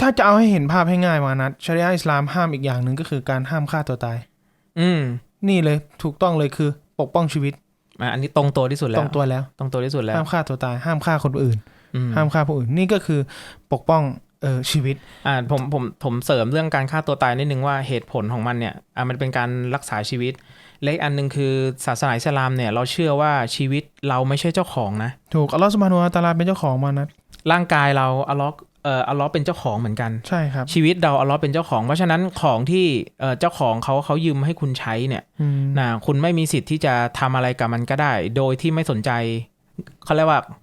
ถ้าจะเอาให้เห็นภาพให้ง่ายมานัดชริยะห์อิสลามห้ามอีกอย่างหนึ่งก็คือการห้ามฆ่าตัวตาย อืม นี่เลยถูกต้องเลยคือปกป้องชีวิตอะอันนี้ตรงตัวที่สุดแล้ตรวงตัวแล้วตรงตัวที่สุดแล้วห้ามฆ่าตัวตาย ห้ามฆ่าคนอื่นอืมห้ามฆ่าผู้อื่นนี่ก็คือปกป้องเออชีวิตอ่าผมผมผมเสริมเรื่องการฆ่าตัวตายนิดนึงว่าเหตุผลของมันเนี่ยอะมันเป็นการรักษาชีวิต เล็กอันหนึ่งคือศาสนาอิสลามเนี่ยเราเชื่อว่าชีวิตเราไม่ใช่เจ้าของนะ ถูกอัลลอฮฺสุบฮานุวะตะอาลาเป็นเจ้าของมานัดร่างกายเราอัลเลอฮ์ เอ่ออัลเลอฮ์เป็นเจ้าของเหมือนกันใช่ครับ ชีวิตเราอัลเลอฮ์เป็นเจ้าของ เพราะฉะนั้นของที่เอ่อเจ้าของเขาเขายืมให้คุณใช้เนี่ยอืมนะคุณไม่มีสิทธิ์ที่จะทำอะไรกับมันก็ได้ โดยที่ไม่สนใจเขาเรียกว่าข้อ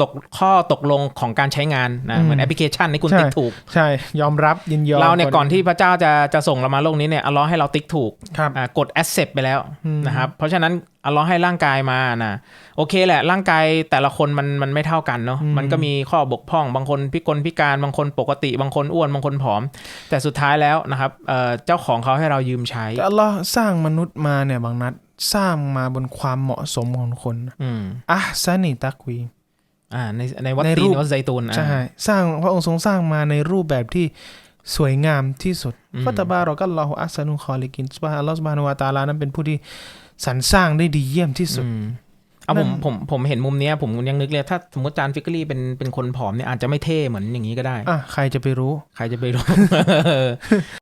ตกข้อตกลงของการใช้งานนะเหมือนแอปพลิเคชันที่คุณติ๊กถูก ใช่ ยอมรับยินยอมเราเนี่ยก่อนที่พระเจ้าจะจะส่งเรามาโลกนี้เนี่ยอัลเลอฮ์ให้เราติ๊กถูกครับอ่ากด accept ไปแล้วอืมนะครับเพราะฉะนั้นอัลเลอฮ์ให้ร่างกายมานะโอเคแหละ ร่างกายแต่ละคนมันมันไม่เท่ากันเนาะมันก็มีข้อบกพร่อง บางคนพิกลพิการบางคนปกติ บางคนอ้วนบางคนผอม แต่สุดท้ายแล้วนะครับเอ่อเจ้าของเขาให้เรายืมใช้แต่อัลลอฮ์สร้างมนุษย์มาเนี่ยบางนัดสร้างมาบนความเหมาะสมของคนอืมอะซานิตักวี อ่าในในวัดในตีรูนปวัดไซตูนอ่าใช่สร้างพระองค์ทรงสร้างมาในรูปแบบที่สวยงามที่สุดอืมฟัตบารอกัลลอฮุอัสซานุคอลิกินสุบฮานัลลอฮ์สุบฮานุวะตะอาลานั้นเป็นผู้ที่สรรสร้างได้ดีเยี่ยมที่สุดอืมเอาผมนั่นผมผมเห็นมุมเนี้ยผมยังนึกเลย ถ้าสมมติจานฟิกเกอรี่เป็นเป็นคนผอมเนี่ยอาจจะไม่เท่เหมือนอย่างนี้ก็ได้อะใครจะไปรู้ ใครจะไปรู้